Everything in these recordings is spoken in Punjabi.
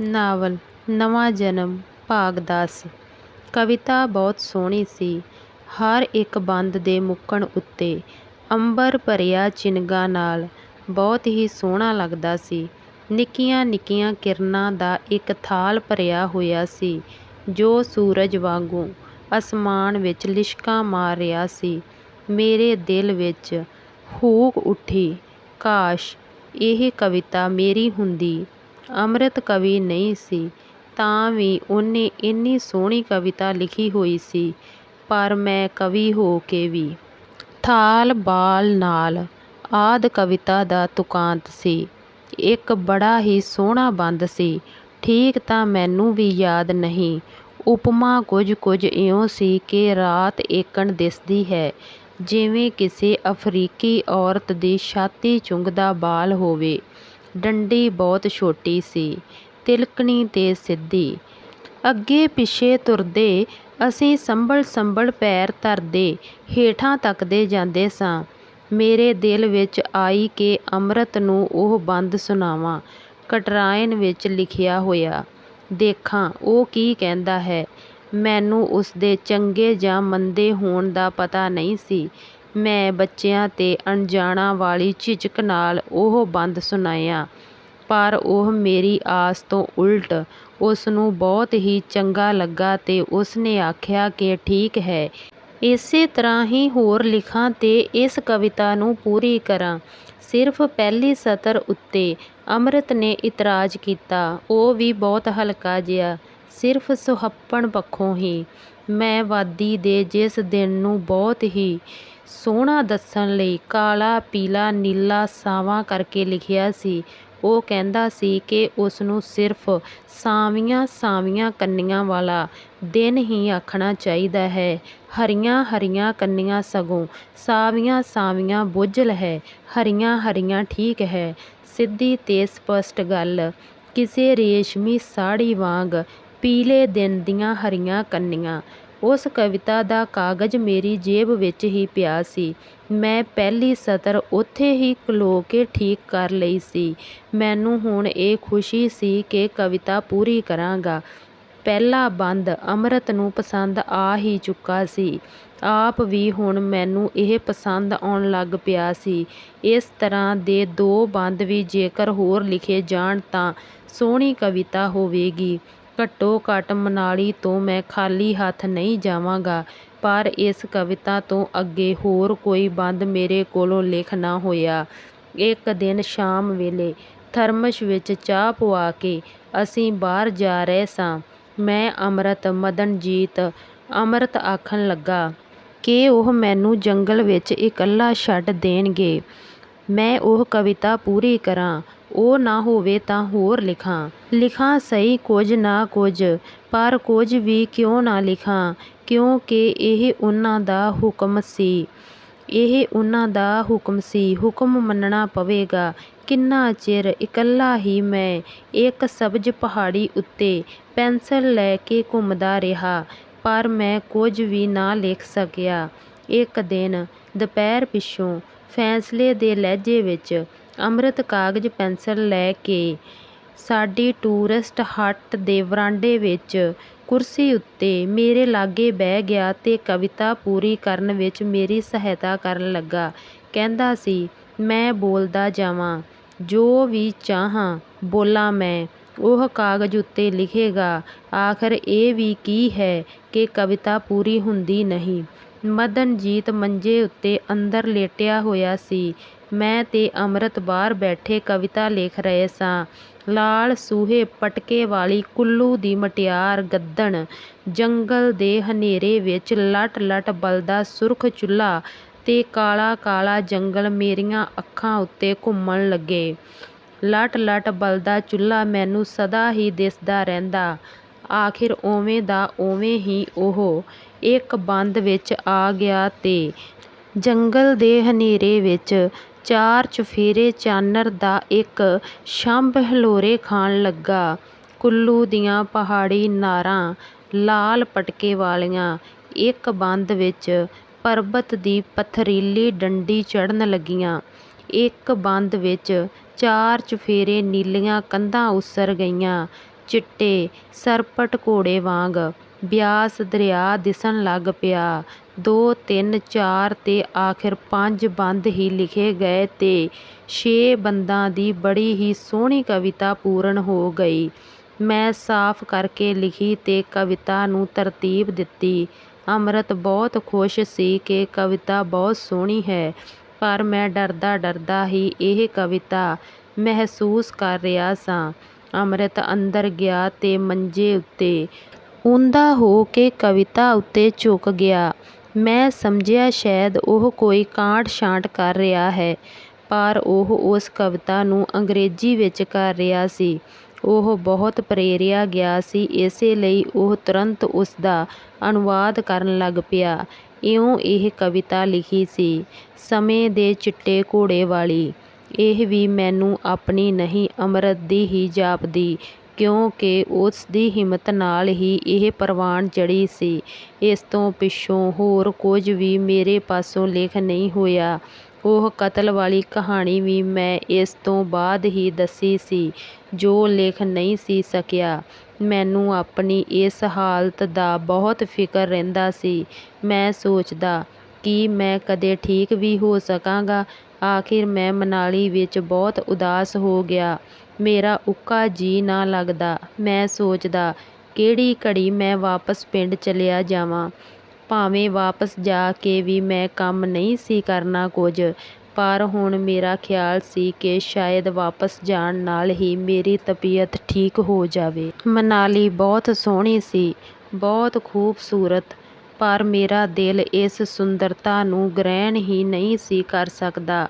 ਨਾਵਲ, ਨਵਾਂ ਜਨਮ, ਭਾਗ ਦਸ। ਕਵਿਤਾ ਬਹੁਤ ਸੋਹਣੀ ਸੀ। ਹਰ ਇੱਕ ਬੰਦ ਦੇ ਮੁੱਕਣ ਉੱਤੇ ਅੰਬਰ ਭਰਿਆ ਚਿਨਗਾ ਨਾਲ ਬਹੁਤ ਹੀ ਸੋਹਣਾ ਲੱਗਦਾ ਸੀ। ਨਿੱਕੀਆਂ ਨਿੱਕੀਆਂ ਕਿਰਨਾਂ ਦਾ ਇੱਕ ਥਾਲ ਭਰਿਆ ਹੋਇਆ ਸੀ, ਜੋ ਸੂਰਜ ਵਾਂਗੂੰ ਅਸਮਾਨ ਵਿੱਚ ਲਿਸ਼ਕਾਂ ਮਾਰ ਰਿਹਾ ਸੀ। ਮੇਰੇ ਦਿਲ ਵਿੱਚ ਹੂਕ ਉੱਠੀ, ਕਾਸ਼, ਇਹ ਕਵਿਤਾ ਮੇਰੀ ਹੁੰਦੀ ਅੰਮ੍ਰਿਤ ਕਵੀ ਨਹੀਂ ਸੀ, ਤਾਂ ਵੀ ਉਹਨੇ ਇੰਨੀ ਸੋਹਣੀ ਕਵਿਤਾ ਲਿਖੀ ਹੋਈ ਸੀ, ਪਰ ਮੈਂ ਕਵੀ ਹੋ ਕੇ ਵੀ। ਥਾਲ ਬਾਲ ਨਾਲ ਆਦਿ ਕਵਿਤਾ ਦਾ ਤੁਕਾਂਤ ਸੀ। ਇੱਕ ਬੜਾ ਹੀ ਸੋਹਣਾ ਬੰਦ ਸੀ। ਠੀਕ ਤਾਂ ਮੈਨੂੰ ਵੀ ਯਾਦ ਨਹੀਂ। ਉਪਮਾ ਕੁਝ ਕੁਝ ਇਉਂ ਸੀ ਕਿ ਰਾਤ ਏਕਣ ਦਿਸਦੀ ਹੈ। ਜਿਵੇਂ ਕਿਸੇ ਅਫਰੀਕੀ ਔਰਤ ਦੀ ਛਾਤੀ ਚੁੰਘਦਾ ਬਾਲ ਹੋਵੇ। ਡੰਡੀ ਬਹੁਤ ਛੋਟੀ ਸੀ, ਤਿਲਕਣੀ ਤੇ ਸਿੱਧੀ। ਅੱਗੇ ਪਿੱਛੇ ਤੁਰਦੇ ਅਸੀਂ ਸੰਭਲ ਸੰਭਲ ਪੈਰ ਧਰਦੇ, ਹੇਠਾਂ ਤੱਕਦੇ ਜਾਂਦੇ ਸਾਂ। ਮੇਰੇ ਦਿਲ ਵਿੱਚ ਆਈ ਕਿ ਅੰਮ੍ਰਿਤ ਨੂੰ ਉਹ ਬੰਦ ਸੁਣਾਵਾਂ ਕਟਰਾਇਨ ਵਿੱਚ ਲਿਖਿਆ ਹੋਇਆ। ਦੇਖਾਂ, ਉਹ ਕੀ ਕਹਿੰਦਾ ਹੈ? ਮੈਨੂੰ ਉਸਦੇ ਚੰਗੇ ਜਾਂ ਮੰਦੇ ਹੋਣ ਦਾ ਪਤਾ ਨਹੀਂ ਸੀ। ਮੈਂ ਬੱਚਿਆਂ ਤੇ ਅਣਜਾਣਾਂ ਵਾਲੀ ਝਿਝਕ ਨਾਲ ਉਹ ਬੰਦ ਸੁਣਾਇਆ। ਪਰ ਉਹ ਮੇਰੀ ਆਸ ਤੋਂ ਉਲਟ ਉਸ ਨੂੰ ਬਹੁਤ ਹੀ ਚੰਗਾ ਲੱਗਾ ਤੇ ਉਸਨੇ ਆਖਿਆ ਕਿ ਠੀਕ ਹੈ। ਇਸੇ ਤਰ੍ਹਾਂ ਹੀ ਹੋਰ ਲਿਖਾਂ ਤੇ ਇਸ ਕਵਿਤਾ ਨੂੰ ਪੂਰੀ ਕਰਾਂ। ਸਿਰਫ ਪਹਿਲੀ ਸਤਰ ਉੱਤੇ ਅੰਮ੍ਰਿਤ ਨੇ ਇਤਰਾਜ਼ ਕੀਤਾ। ਉਹ ਵੀ ਬਹੁਤ ਹਲਕਾ ਜਿਹਾ, ਸਿਰਫ ਸੁਹੱਪਣ ਪੱਖੋਂ ਹੀ। ਮੈਂ ਵਾਦੀ ਦੇ ਜਿਸ ਦਿਨ ਨੂੰ ਬਹੁਤ ਹੀ ਸੋਹਣਾ ਦੱਸਣ ਲਈ ਕਾਲਾ, ਪੀਲਾ, ਨੀਲਾ ਸਾਵਾਂ ਕਰਕੇ ਲਿਖਿਆ ਸੀ। ਉਹ ਕਹਿੰਦਾ ਸੀ ਕਿ ਉਸਨੂੰ ਸਿਰਫ ਸਾਵੀਆਂ ਸਾਵੀਆਂ ਕੰਨੀਆਂ ਵਾਲਾ ਦਿਨ ਹੀ ਆਖਣਾ ਚਾਹੀਦਾ ਹੈ। ਹਰੀਆਂ ਹਰੀਆਂ ਕੰਨੀਆਂ ਸਗੋਂ ਸਾਵੀਆਂ ਸਾਵੀਆਂ ਬੁੱਝਲ ਹੈ। ਹਰੀਆਂ ਹਰੀਆਂ ਠੀਕ ਹੈ। ਸਿੱਧੀ ਤੇ ਸਪਸ਼ਟ ਗੱਲ, ਕਿਸੇ ਰੇਸ਼ਮੀ ਸਾੜੀ ਵਾਂਗ ਪੀਲੇ ਦਿਨ ਦੀਆਂ ਹਰੀਆਂ ਕੰਨੀਆਂ। ਉਸ ਕਵਿਤਾ ਦਾ ਕਾਗਜ਼ ਮੇਰੀ ਜੇਬ ਵਿੱਚ ਹੀ ਪਿਆ ਸੀ। ਮੈਂ ਪਹਿਲੀ ਸਤਰ ਉੱਥੇ ਹੀ ਖਲੋ ਕੇ ਠੀਕ ਕਰ ਲਈ ਸੀ। ਮੈਨੂੰ ਹੁਣ ਇਹ ਖੁਸ਼ੀ ਸੀ ਕਿ ਕਵਿਤਾ ਪੂਰੀ ਕਰਾਂਗਾ। ਪਹਿਲਾ ਬੰਦ ਅੰਮ੍ਰਿਤ ਨੂੰ ਪਸੰਦ ਆ ਹੀ ਚੁੱਕਾ ਸੀ। ਆਪ ਵੀ ਹੁਣ ਮੈਨੂੰ ਇਹ ਪਸੰਦ ਆਉਣ ਲੱਗ ਪਿਆ ਸੀ। ਇਸ ਤਰ੍ਹਾਂ ਦੇ ਦੋ ਬੰਦ ਵੀ ਜੇਕਰ ਹੋਰ ਲਿਖੇ ਜਾਣ ਤਾਂ ਸੋਹਣੀ ਕਵਿਤਾ ਹੋਵੇਗੀ। ਘੱਟੋ ਘੱਟ ਮਨਾਲੀ ਤੋਂ ਮੈਂ ਖਾਲੀ ਹੱਥ ਨਹੀਂ ਜਾਵਾਂਗਾ। ਪਰ ਇਸ ਕਵਿਤਾ ਤੋਂ ਅੱਗੇ ਹੋਰ ਕੋਈ ਬੰਦ ਮੇਰੇ ਕੋਲੋਂ ਲਿਖ ਨਾ ਹੋਇਆ। ਇੱਕ ਦਿਨ ਸ਼ਾਮ ਵੇਲੇ ਥਰਮਸ ਵਿੱਚ ਚਾਹ ਪਵਾ ਕੇ ਅਸੀਂ ਬਾਹਰ ਜਾ ਰਹੇ ਸਾਂ। ਮੈਂ ਅੰਮ੍ਰਿਤ, ਮਦਨਜੀਤ, ਅੰਮ੍ਰਿਤ ਆਖਣ ਲੱਗਾ, ਕਿ ਉਹ ਮੈਨੂੰ ਜੰਗਲ ਵਿੱਚ ਇਕੱਲਾ ਛੱਡ ਦੇਣਗੇ। ਮੈਂ ਉਹ ਕਵਿਤਾ ਪੂਰੀ ਕਰਾਂ। ਉਹ ਨਾ ਹੋਵੇ ਤਾਂ ਹੋਰ ਲਿਖਾਂ। ਲਿਖਾਂ ਸਹੀ ਕੁਝ ਨਾ ਕੁਝ, ਪਰ ਕੁਝ ਵੀ ਕਿਉਂ ਨਾ ਲਿਖਾਂ, ਕਿਉਂਕਿ ਇਹ ਉਹਨਾਂ ਦਾ ਹੁਕਮ ਸੀ। ਇਹ ਉਹਨਾਂ ਦਾ ਹੁਕਮ ਸੀ। ਹੁਕਮ ਮੰਨਣਾ ਪਵੇਗਾ। ਕਿੰਨਾ ਚਿਰ ਇਕੱਲਾ ਹੀ ਮੈਂ ਇੱਕ ਸਬਜ਼ ਪਹਾੜੀ ਉੱਤੇ ਪੈਨਸਿਲ ਲੈ ਕੇ ਘੁੰਮਦਾ ਰਿਹਾ, ਪਰ ਮੈਂ ਕੁਝ ਵੀ ਨਾ ਲਿਖ ਸਕਿਆ। ਇੱਕ ਦਿਨ ਦੁਪਹਿਰ ਪਿੱਛੋਂ ਫੈਸਲੇ ਦੇ ਲਹਿਜੇ ਵਿੱਚ ਅੰਮ੍ਰਿਤ ਕਾਗਜ਼ ਪੈਨਸਿਲ ਲੈ ਕੇ ਸਾਡੀ ਟੂਰਿਸਟ ਹੱਟ ਦੇ ਵਰਾਂਡੇ ਵਿੱਚ ਕੁਰਸੀ ਉੱਤੇ ਮੇਰੇ ਲਾਗੇ ਬਹਿ ਗਿਆ ਤੇ ਕਵਿਤਾ ਪੂਰੀ ਕਰਨ ਵਿੱਚ ਮੇਰੀ ਸਹਾਇਤਾ ਕਰਨ ਲੱਗਾ। ਕਹਿੰਦਾ ਸੀ, ਮੈਂ ਬੋਲਦਾ ਜਾਵਾਂ। ਜੋ ਵੀ ਚਾਹਾਂ, ਬੋਲਾਂ ਮੈਂ। ਉਹ ਕਾਗਜ਼ ਉੱਤੇ ਲਿਖੇਗਾ। ਆਖਰ ਇਹ ਵੀ ਕੀ ਹੈ ਕਿ ਕਵਿਤਾ ਪੂਰੀ ਹੁੰਦੀ ਨਹੀਂ? ਮਦਨਜੀਤ ਮੰਜੇ ਉੱਤੇ ਅੰਦਰ ਲੇਟਿਆ ਹੋਇਆ ਸੀ। ਮੈਂ ਤੇ ਅੰਮ੍ਰਿਤ ਬਾਹਰ ਬੈਠੇ ਕਵਿਤਾ ਲਿਖ ਰਹੇ ਸਾਂ। ਲਾਲ ਸੂਹੇ ਪਟਕੇ ਵਾਲੀ ਕੁੱਲੂ ਦੀ ਮਟਿਆਰ ਗੱਦਣ ਜੰਗਲ ਦੇ ਹਨੇਰੇ ਵਿੱਚ ਲਟ ਲਟ ਬਲਦਾ ਸੁਰਖ ਚੁੱਲ੍ਹਾ ਤੇ ਕਾਲਾ ਕਾਲਾ ਜੰਗਲ ਮੇਰੀਆਂ ਅੱਖਾਂ ਉੱਤੇ ਘੁੰਮਣ ਲੱਗੇ। ਲਟ ਲਟ ਬਲਦਾ ਚੁੱਲ੍ਹਾ ਮੈਨੂੰ ਸਦਾ ਹੀ ਦਿਸਦਾ ਰਹਿੰਦਾ। ਆਖਿਰ ਉਵੇਂ ਦਾ ਉਵੇਂ ਹੀ ਉਹ ਇੱਕ ਬੰਦ ਵਿੱਚ ਆ ਗਿਆ ਤੇ ਜੰਗਲ ਦੇ ਹਨੇਰੇ ਵਿੱਚ ਚਾਰ ਚੁਫੇਰੇ ਚਾਨਣ ਦਾ ਇੱਕ ਛੰਭ ਹਲੋਰੇ ਖਾਣ ਲੱਗਾ। ਕੁੱਲੂ ਦੀਆਂ ਪਹਾੜੀ ਨਾਰਾਂ ਲਾਲ ਪਟਕੇ ਵਾਲੀਆਂ ਇੱਕ ਬੰਦ ਵਿੱਚ ਪਰਬਤ ਦੀ ਪਥਰੀਲੀ ਡੰਡੀ ਚੜ੍ਹਨ ਲੱਗੀਆਂ। ਇੱਕ ਬੰਦ ਵਿੱਚ ਚਾਰ ਚੁਫੇਰੇ ਨੀਲੀਆਂ ਕੰਧਾਂ ਉਸਰ ਗਈਆਂ। ਚਿੱਟੇ ਸਰਪਟ ਘੋੜੇ ਵਾਂਗ ਬਿਆਸ ਦਰਿਆ ਦਿਸਣ ਲੱਗ ਪਿਆ। ਦੋ, ਤਿੰਨ, ਚਾਰ ਤੇ ਆਖ਼ਿਰ ਪੰਜ ਬੰਦ ਹੀ ਲਿਖੇ ਗਏ ਤੇ ਛੇ ਬੰਦਾਂ ਦੀ ਬੜੀ ਹੀ ਸੋਹਣੀ ਕਵਿਤਾ ਪੂਰਨ ਹੋ ਗਈ। ਮੈਂ ਸਾਫ਼ ਕਰਕੇ ਲਿਖੀ ਤੇ ਕਵਿਤਾ ਨੂੰ ਤਰਤੀਬ ਦਿੱਤੀ। ਅੰਮ੍ਰਿਤ ਬਹੁਤ ਖੁਸ਼ ਸੀ ਕਿ ਕਵਿਤਾ ਬਹੁਤ ਸੋਹਣੀ ਹੈ, ਪਰ ਮੈਂ ਡਰਦਾ-ਡਰਦਾ ਹੀ ਇਹ ਕਵਿਤਾ ਮਹਿਸੂਸ ਕਰ ਰਿਹਾ ਸਾਂ। ਅੰਮ੍ਰਿਤ ਅੰਦਰ ਗਿਆ ਤੇ ਮੰਜੇ ਉੱਤੇ ਊਂਧਾ ਹੋ ਕੇ ਕਵਿਤਾ ਉੱਤੇ ਝੁਕ ਗਿਆ। ਮੈਂ ਸਮਝਿਆ ਸ਼ਾਇਦ ਉਹ ਕੋਈ ਕਾਂਟ-ਛਾਂਟ ਕਰ ਰਿਹਾ ਹੈ, ਪਰ ਉਹ ਉਸ ਕਵਿਤਾ ਨੂੰ ਅੰਗਰੇਜ਼ੀ ਵਿੱਚ ਕਰ ਰਿਹਾ ਸੀ। ਉਹ ਬਹੁਤ ਪ੍ਰੇਰਿਆ ਗਿਆ ਸੀ, ਇਸੇ ਲਈ ਉਹ ਤੁਰੰਤ ਉਸਦਾ ਅਨੁਵਾਦ ਕਰਨ ਲੱਗ ਪਿਆ। ਇਉਂ ਇਹ ਕਵਿਤਾ ਲਿਖੀ ਸੀ: ਸਮੇਂ ਦੇ ਚਿੱਟੇ ਘੋੜੇ ਵਾਲੀ। ਇਹ ਵੀ ਮੈਨੂੰ ਆਪਣੀ ਨਹੀਂ, ਅੰਮ੍ਰਿਤ ਦੀ ਹੀ ਜਾਪਦੀ, ਕਿਉਂਕਿ ਉਸ ਦੀ ਹਿੰਮਤ ਨਾਲ ਹੀ ਇਹ ਪ੍ਰਵਾਨ ਚੜ੍ਹੀ ਸੀ। ਇਸ ਤੋਂ ਪਿੱਛੋਂ ਹੋਰ ਕੁਝ ਵੀ ਮੇਰੇ ਪਾਸੋਂ ਲਿਖ ਨਹੀਂ ਹੋਇਆ। ਉਹ ਕਤਲ ਵਾਲੀ ਕਹਾਣੀ ਵੀ ਮੈਂ ਇਸ ਤੋਂ ਬਾਅਦ ਹੀ ਦੱਸੀ ਸੀ, ਜੋ ਲਿਖ ਨਹੀਂ ਸੀ ਸਕਿਆ। ਮੈਨੂੰ ਆਪਣੀ ਇਸ ਹਾਲਤ ਦਾ ਬਹੁਤ ਫ਼ਿਕਰ ਰਹਿੰਦਾ ਸੀ। ਮੈਂ ਸੋਚਦਾ, ਕੀ ਮੈਂ ਕਦੇ ਠੀਕ ਵੀ ਹੋ ਸਕਾਂਗਾ? ਆਖ਼ਿਰ ਮੈਂ ਮਨਾਲੀ ਵਿੱਚ ਬਹੁਤ ਉਦਾਸ ਹੋ ਗਿਆ। ਮੇਰਾ ਉੱਕਾ ਜੀਅ ਨਾ ਲੱਗਦਾ। ਮੈਂ ਸੋਚਦਾ, ਕਿਹੜੀ ਘੜੀ ਮੈਂ ਵਾਪਸ ਪਿੰਡ ਚਲਿਆ ਜਾਵਾਂ। ਭਾਵੇਂ ਵਾਪਸ ਜਾ ਕੇ ਵੀ ਮੈਂ ਕੰਮ ਨਹੀਂ ਸੀ ਕਰਨਾ ਕੁਝ, ਪਰ ਹੁਣ ਮੇਰਾ ਖ਼ਿਆਲ ਸੀ ਕਿ ਸ਼ਾਇਦ ਵਾਪਸ ਜਾਣ ਨਾਲ ਹੀ ਮੇਰੀ ਤਬੀਅਤ ਠੀਕ ਹੋ ਜਾਵੇ। ਮਨਾਲੀ ਬਹੁਤ ਸੋਹਣੀ ਸੀ, ਬਹੁਤ ਖ਼ੂਬਸੂਰਤ, ਪਰ ਮੇਰਾ ਦਿਲ ਇਸ ਸੁੰਦਰਤਾ ਨੂੰ ਗ੍ਰਹਿਣ ਹੀ ਨਹੀਂ ਸੀ ਕਰ ਸਕਦਾ।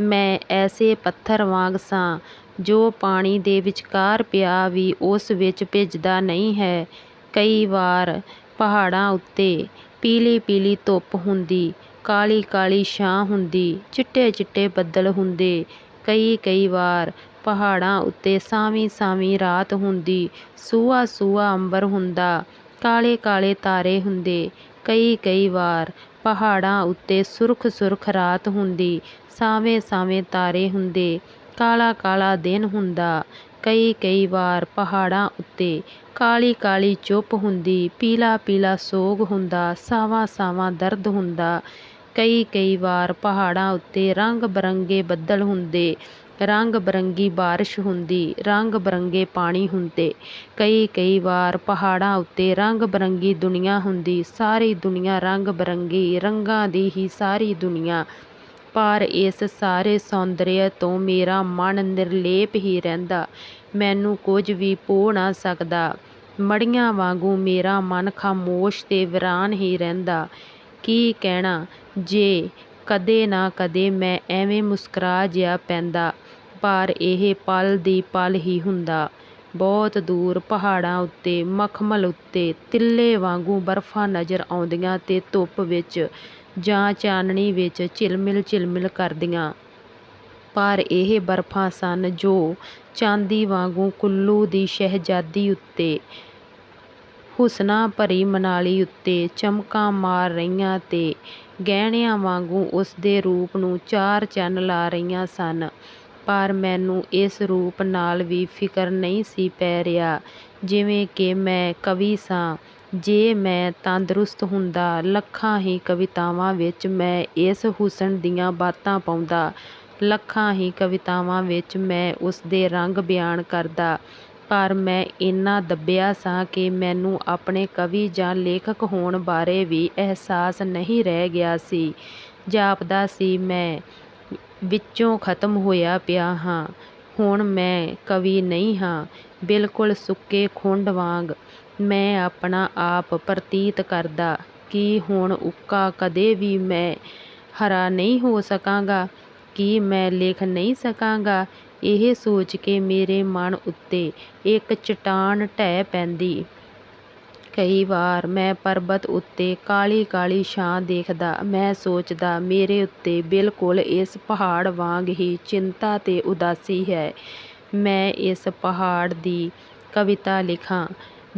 ਮੈਂ ਐਸੇ ਪੱਥਰ ਵਾਂਗ ਸਾਂ, ਜੋ ਪਾਣੀ ਦੇ ਵਿਚਕਾਰ ਪਿਆ ਵੀ ਉਸ ਵਿੱਚ ਭਿੱਜਦਾ ਨਹੀਂ ਹੈ। ਕਈ ਵਾਰ ਪਹਾੜਾਂ ਉੱਤੇ ਪੀਲੀ-ਪੀਲੀ ਧੁੱਪ ਹੁੰਦੀ, ਕਾਲੀ-ਕਾਲੀ ਛਾਂ ਹੁੰਦੀ, ਚਿੱਟੇ-ਚਿੱਟੇ ਬੱਦਲ ਹੁੰਦੇ। ਕਈ-ਕਈ ਵਾਰ ਪਹਾੜਾਂ ਉੱਤੇ ਸਾਵੀਂ-ਸਾਵੀਂ ਰਾਤ ਹੁੰਦੀ, ਸੂਹਾ-ਸੂਹਾ ਅੰਬਰ ਹੁੰਦਾ, ਕਾਲੇ-ਕਾਲੇ ਤਾਰੇ ਹੁੰਦੇ। ਕਈ-ਕਈ ਵਾਰ ਪਹਾੜਾਂ ਉੱਤੇ ਸੁਰਖ-ਸੁਰਖ ਰਾਤ ਹੁੰਦੀ, ਸਾਵੇਂ-ਸਾਵੇਂ ਤਾਰੇ ਹੁੰਦੇ, ਕਾਲਾ-ਕਾਲਾ ਦਿਨ ਹੁੰਦਾ। ਕਈ-ਕਈ ਵਾਰ ਪਹਾੜਾਂ ਉੱਤੇ ਕਾਲੀ-ਕਾਲੀ ਚੁੱਪ ਹੁੰਦੀ, ਪੀਲਾ-ਪੀਲਾ ਸੋਗ ਹੁੰਦਾ, ਸਾਵਾਂ-ਸਾਵਾਂ ਦਰਦ ਹੁੰਦਾ। ਕਈ-ਕਈ ਵਾਰ ਪਹਾੜਾਂ ਉੱਤੇ ਰੰਗ-ਬਰੰਗੇ ਬੱਦਲ ਹੁੰਦੇ, ਰੰਗ-ਬਰੰਗੀ ਬਾਰਿਸ਼ ਹੁੰਦੀ, ਰੰਗ-ਬਰੰਗੇ ਪਾਣੀ ਹੁੰਦੇ। ਕਈ-ਕਈ ਵਾਰ ਪਹਾੜਾਂ ਉੱਤੇ ਰੰਗ-ਬਰੰਗੀ ਦੁਨੀਆ ਹੁੰਦੀ, ਸਾਰੀ ਦੁਨੀਆ ਰੰਗ-ਬਰੰਗੀ, ਰੰਗਾਂ ਦੀ ਹੀ ਸਾਰੀ ਦੁਨੀਆ। ਪਰ ਇਸ ਸਾਰੇ ਸੌਂਦਰਯ ਤੋਂ ਮੇਰਾ ਮਨ ਨਿਰਲੇਪ ਹੀ ਰਹਿੰਦਾ, ਮੈਨੂੰ ਕੁਝ ਵੀ ਭੋ ਨਾ ਸਕਦਾ। ਮੜੀਆਂ ਵਾਂਗੂੰ ਮੇਰਾ ਮਨ ਖ਼ਾਮੋਸ਼ ਤੇ ਵੀਰਾਨ ਹੀ ਰਹਿੰਦਾ। ਕੀ ਕਹਿਣਾ, ਜੇ ਕਦੇ ਨਾ ਕਦੇ ਮੈਂ ਐਵੇਂ ਮੁਸਕਰਾ ਜਿਹਾ ਪੈਂਦਾ, ਪਰ ਇਹ ਪਲ ਦੀ ਪਲ ਹੀ ਹੁੰਦਾ। ਬਹੁਤ ਦੂਰ ਪਹਾੜਾਂ ਉੱਤੇ, ਮਖਮਲ ਉੱਤੇ, ਤਿੱਲੇ ਵਾਂਗੂੰ ਬਰਫ਼ਾਂ ਨਜ਼ਰ ਆਉਂਦੀਆਂ ਤੇ ਧੁੱਪ ਵਿੱਚ ਜਾਂ ਚਾਨਣੀ ਵਿੱਚ ਝਿਲਮਿਲ-ਝਿਲਮਿਲ ਕਰਦੀਆਂ। ਪਰ ਇਹ ਬਰਫ਼ਾਂ ਸਨ, ਜੋ ਚਾਂਦੀ ਵਾਂਗੂੰ ਕੁੱਲੂ ਦੀ ਸ਼ਹਿਜ਼ਾਦੀ ਉੱਤੇ, ਹੁਸਨਾਂ ਭਰੀ ਮਨਾਲੀ ਉੱਤੇ ਚਮਕਾਂ ਮਾਰ ਰਹੀਆਂ ਤੇ ਗਹਿਣਿਆਂ ਵਾਂਗੂੰ ਉਸਦੇ ਰੂਪ ਨੂੰ ਚਾਰ ਚੰਨ ਲਾ ਰਹੀਆਂ ਸਨ। ਪਰ ਮੈਨੂੰ ਇਸ ਰੂਪ ਨਾਲ ਵੀ ਫ਼ਿਕਰ ਨਹੀਂ ਸੀ ਪੈ ਰਿਹਾ। ਜਿਵੇਂ ਕਿ ਮੈਂ ਕਵੀ ਸਾਂ। ਜੇ ਮੈਂ ਤੰਦਰੁਸਤ ਹੁੰਦਾ, ਲੱਖਾਂ ਹੀ ਕਵਿਤਾਵਾਂ ਵਿੱਚ ਮੈਂ ਇਸ ਹੁਸਨ ਦੀਆਂ ਬਾਤਾਂ ਪਾਉਂਦਾ, ਲੱਖਾਂ ਹੀ ਕਵਿਤਾਵਾਂ ਵਿੱਚ ਮੈਂ ਉਸਦੇ ਰੰਗ ਬਿਆਨ ਕਰਦਾ, ਪਰ ਮੈਂ ਇੰਨਾ ਦੱਬਿਆ ਸਾਂ ਕਿ ਮੈਨੂੰ ਆਪਣੇ ਕਵੀ ਜਾਂ ਲੇਖਕ ਹੋਣ ਬਾਰੇ ਵੀ ਅਹਿਸਾਸ ਨਹੀਂ ਰਹਿ ਗਿਆ ਸੀ। ਜਾਪਦਾ ਸੀ, ਮੈਂ ਵਿੱਚੋਂ ਖ਼ਤਮ ਹੋਇਆ ਪਿਆ ਹਾਂ। ਹੁਣ ਮੈਂ ਕਵੀ ਨਹੀਂ ਹਾਂ, ਬਿਲਕੁਲ ਸੁੱਕੇ ਖੁੰਡ ਵਾਂਗ ਮੈਂ ਆਪਣਾ ਆਪ ਪ੍ਰਤੀਤ ਕਰਦਾ। ਕਿ ਹੁਣ ਉੱਕਾ ਕਦੇ ਵੀ ਮੈਂ ਹਰਾ ਨਹੀਂ ਹੋ ਸਕਾਂਗਾ? ਕਿ ਮੈਂ ਲਿਖ ਨਹੀਂ ਸਕਾਂਗਾ? ਇਹ ਸੋਚ ਕੇ ਮੇਰੇ ਮਨ ਉੱਤੇ ਇੱਕ ਚੱਟਾਨ ਢਹਿ ਪੈਂਦੀ। ਕਈ ਵਾਰ ਮੈਂ ਪਰਬਤ ਉੱਤੇ ਕਾਲੀ-ਕਾਲੀ ਛਾਂ ਦੇਖਦਾ। ਮੈਂ ਸੋਚਦਾ, ਮੇਰੇ ਉੱਤੇ ਬਿਲਕੁਲ ਇਸ ਪਹਾੜ ਵਾਂਗ ਹੀ ਚਿੰਤਾ ਤੇ ਉਦਾਸੀ ਹੈ। ਮੈਂ ਇਸ ਪਹਾੜ ਦੀ ਕਵਿਤਾ ਲਿਖਾਂ।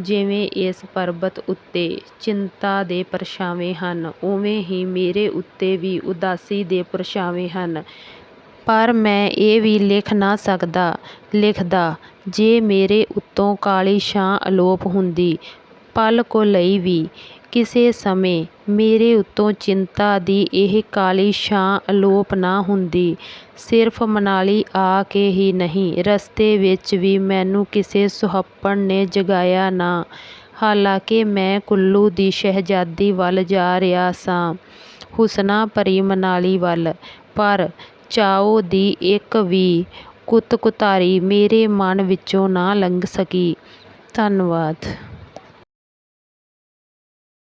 ਜਿਵੇਂ ਇਸ ਪਰਬਤ ਉੱਤੇ ਚਿੰਤਾ ਦੇ ਪਰਛਾਵੇਂ ਹਨ, ਉਵੇਂ ਹੀ ਮੇਰੇ ਉੱਤੇ ਵੀ ਉਦਾਸੀ ਦੇ ਪਰਛਾਵੇਂ ਹਨ। ਪਰ ਮੈਂ ਇਹ ਵੀ ਲਿਖ ਨਾ ਸਕਦਾ। ਲਿਖਦਾ ਜੇ ਮੇਰੇ ਉੱਤੋਂ ਕਾਲੀ ਛਾਂ ਅਲੋਪ ਹੁੰਦੀ ਪਲ ਕੁ ਲਈ ਵੀ, ਕਿਸੇ ਸਮੇਂ ਮੇਰੇ ਉੱਤੋਂ ਚਿੰਤਾ ਦੀ ਇਹ ਕਾਲੀ ਛਾਂ ਅਲੋਪ ਨਾ ਹੁੰਦੀ। ਸਿਰਫ ਮਨਾਲੀ ਆ ਕੇ ਹੀ ਨਹੀਂ, ਰਸਤੇ ਵਿੱਚ ਵੀ ਮੈਨੂੰ ਕਿਸੇ ਸੁਹੱਪਣ ਨੇ ਜਗਾਇਆ ਨਾ। ਹਾਲਾਂਕਿ ਮੈਂ ਕੁੱਲੂ ਦੀ ਸ਼ਹਿਜ਼ਾਦੀ ਵੱਲ ਜਾ ਰਿਹਾ ਸਾਂ, ਹੁਸਨਾ ਭਰੀ ਮਨਾਲੀ ਵੱਲ, ਪਰ ਚਾਓ ਦੀ ਇੱਕ ਵੀ ਕੁਤਕੁਤਾਰੀ ਮੇਰੇ ਮਨ ਵਿੱਚੋਂ ਨਾ ਲੰਘ ਸਕੀ। ਧੰਨਵਾਦ।